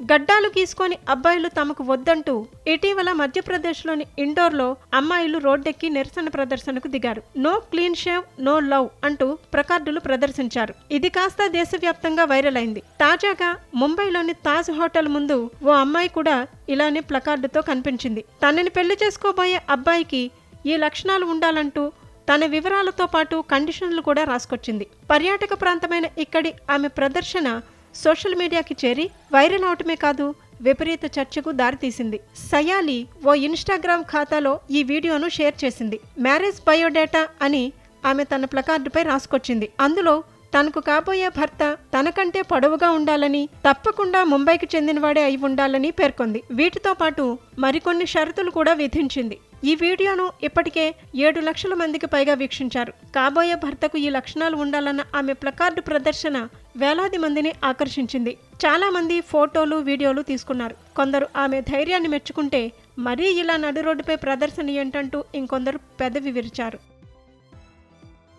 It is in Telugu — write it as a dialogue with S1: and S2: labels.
S1: గడ్డాలు గీసుకొని అబ్బాయిలు తమకు వద్దంటూ ఇటీవల మధ్యప్రదేశ్లోని ఇండోర్లో అమ్మాయిలు రోడ్డెక్కి నిరసన ప్రదర్శనకు దిగారు. No clean shave no love అంటూ ప్రకార్డులు ప్రదర్శించారు. ఇది కాస్త దేశవ్యాప్తంగా వైరల్ అయింది. తాజాగా ముంబైలోని తాజ్ హోటల్ ముందు ఓ అమ్మాయి కూడా ఇలానే ప్లకార్డుతో కనిపించింది. తనని పెళ్ళి చేసుకోబోయే అబ్బాయికి ఈ లక్షణాలు ఉండాలంటూ తన వివరాలతో పాటు కండిషన్లు కూడా రాసుకొచ్చింది. పర్యాటక ప్రాంతమైన ఇక్కడి ఆమె ప్రదర్శన సోషల్ మీడియాకి చేరి వైరల్ అవటమే కాదు విపరీత చర్చకు దారితీసింది. సయాలి ఓ ఇన్స్టాగ్రామ్ ఖాతాలో ఈ వీడియోను షేర్ చేసింది. మ్యారేజ్ బయోడేటా అని ఆమె తన ప్లకార్డుపై రాసుకొచ్చింది. అందులో తనకు కాబోయే భర్త తనకంటే పొడవుగా ఉండాలని తప్పకుండా ముంబైకి చెందినవాడే అయి ఉండాలని పేర్కొంది. వీటితో పాటు మరికొన్ని షరతులు కూడా విధించింది. ఈ వీడియోను ఇప్పటికే ఏడు లక్షల మందికి పైగా వీక్షించారు. కాబోయే భర్తకు ఈ లక్షణాలు ఉండాలన్న ఆమె ప్లకార్డు ప్రదర్శన వేలాది మందిని ఆకర్షించింది. చాలామంది ఫోటోలు వీడియోలు తీసుకున్నారు. కొందరు ఆమె ధైర్యాన్ని మెచ్చుకుంటే మరీ ఇలా నడు రోడ్డుపై ప్రదర్శన ఏంటంటూ ఇంకొందరు పెదవి విరిచారు.